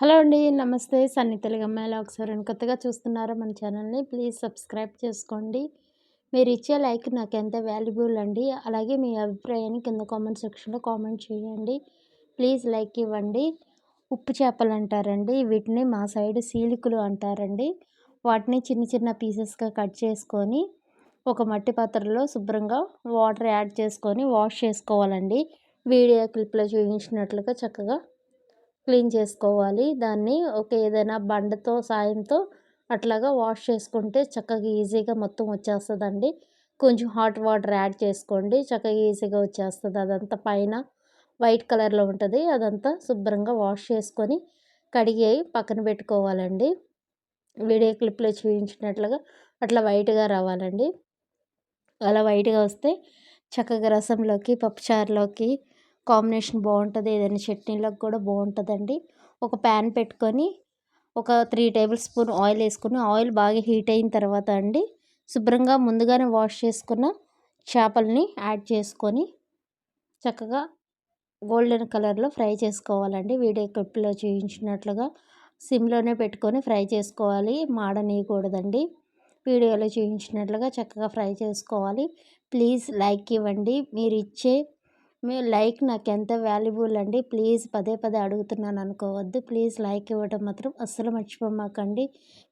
Hello అండి నమస్తే. సన్ని తెలుగు ఒకసారి కొత్తగా చూస్తున్నారా మన ఛానల్ని ప్లీజ్ సబ్స్క్రైబ్ చేసుకోండి. మీరు ఇచ్చే లైక్ నాకు ఎంత వాల్యుబుల్ అండి అలాగే మీ అభిప్రాయాన్ని కింద కామెంట్ సెక్షన్లో కామెంట్ చేయండి. ప్లీజ్ లైక్ ఇవ్వండి. ఉప్పు చేపలు అంటారండి వీటిని మా సైడ్ సీలికులు అంటారండి. వాటిని చిన్న చిన్న పీసెస్గా కట్ చేసుకొని ఒక మట్టి పాత్రలో శుభ్రంగా వాటర్ యాడ్ చేసుకొని వాష్ చేసుకోవాలండి. వీడియో క్లిప్లో చూపించినట్లుగా చక్కగా క్లీన్ చేసుకోవాలి. దాన్ని ఒక ఏదైనా బండతో సాయంతో అట్లాగా వాష్ చేసుకుంటే చక్కగా ఈజీగా మొత్తం వచ్చేస్తుందండి. కొంచెం హాట్ వాటర్ యాడ్ చేసుకోండి. చక్కగా ఈజీగా వచ్చేస్తుంది. అదంతా పైన వైట్ కలర్లో ఉంటుంది. అదంతా శుభ్రంగా వాష్ చేసుకొని కడిగి పక్కన పెట్టుకోవాలండి. వీడియో క్లిప్లో చూపించినట్లుగా అట్లా వైట్గా రావాలండి. అలా వైట్గా వస్తే చక్కగా రసంలోకి పప్పుచారులోకి కాంబినేషన్ బాగుంటుంది. ఏదైనా చట్నీలకు కూడా బాగుంటుందండి. ఒక ప్యాన్ పెట్టుకొని ఒక త్రీ టేబుల్ స్పూన్ ఆయిల్ వేసుకుని ఆయిల్ బాగా హీట్ అయిన తర్వాత అండి శుభ్రంగా ముందుగానే వాష్ చేసుకున్న చేపల్ని యాడ్ చేసుకొని చక్కగా గోల్డెన్ కలర్లో ఫ్రై చేసుకోవాలండి. వీడియో క్లిప్లో చూపించినట్లుగా సిమ్లోనే పెట్టుకొని ఫ్రై చేసుకోవాలి. మాడనీయకూడదండి. వీడియోలో చూపించినట్లుగా చక్కగా ఫ్రై చేసుకోవాలి. ప్లీజ్ లైక్ ఇవ్వండి. మీరు ఇచ్చే మీ లైక్ నాకు ఎంత వాల్యుబుల్ అండి ప్లీజ్ పదే పదే అడుగుతున్నాను అనుకోవద్దు ప్లీజ్ లైక్ ఇవ్వడం మాత్రం అస్సలు మర్చిపోమాకండి.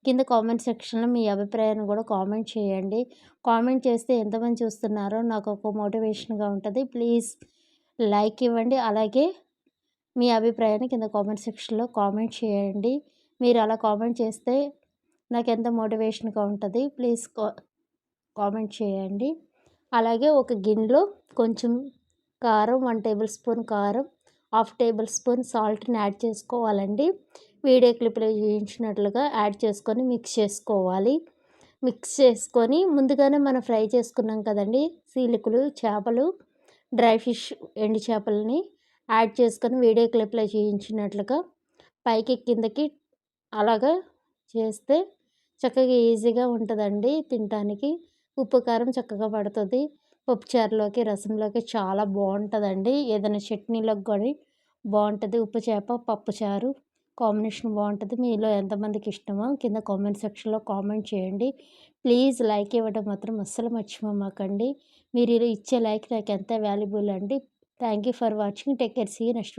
కింద కామెంట్ సెక్షన్లో మీ అభిప్రాయాన్ని కూడా కామెంట్ చేయండి. కామెంట్ చేస్తే ఎంతమంది చూస్తున్నారో నాకు ఒక మోటివేషన్గా ఉంటుంది. ప్లీజ్ లైక్ ఇవ్వండి. అలాగే మీ అభిప్రాయాన్ని కింద కామెంట్ సెక్షన్లో కామెంట్ చేయండి. మీరు అలా కామెంట్ చేస్తే నాకు ఎంత మోటివేషన్గా ఉంటుంది? ప్లీజ్ కామెంట్ చేయండి. అలాగే ఒక గిన్నెలో కొంచెం కారం వన్ టేబుల్ స్పూన్ కారం హాఫ్ టేబుల్ స్పూన్ సాల్ట్ని యాడ్ చేసుకోవాలండి. వీడియో క్లిప్లో చూపించినట్లుగా యాడ్ చేసుకొని మిక్స్ చేసుకోవాలి. మిక్స్ చేసుకొని ముందుగానే మనం ఫ్రై చేసుకున్నాం కదండి సీలికలు చేపలు డ్రై ఫిష్ ఎండు చేపలని యాడ్ చేసుకొని వీడియో క్లిప్లో చూపించినట్లుగా పైకి కిందకి అలాగా చేస్తే చక్కగా ఈజీగా ఉంటుందండి తినడానికి ఉప్పు కారం చక్కగా పడుతుంది. పప్పుచారులోకి రసంలోకి చాలా బాగుంటుందండి. ఏదైనా చట్నీలోకి కానీ బాగుంటుంది. ఉప్పు చేప పప్పుచారు కాంబినేషన్ బాగుంటుంది. మీలో ఎంతమందికి ఇష్టమో కింద కామెంట్ సెక్షన్లో కామెంట్ చేయండి. ప్లీజ్ లైక్ ఇవ్వడం మాత్రం అస్సలు మర్చిపోమాకండి మీరు ఇచ్చే లైక్ నాకు ఎంత వాల్యుబుల్ అండి. Thank you for watching. Take care. See next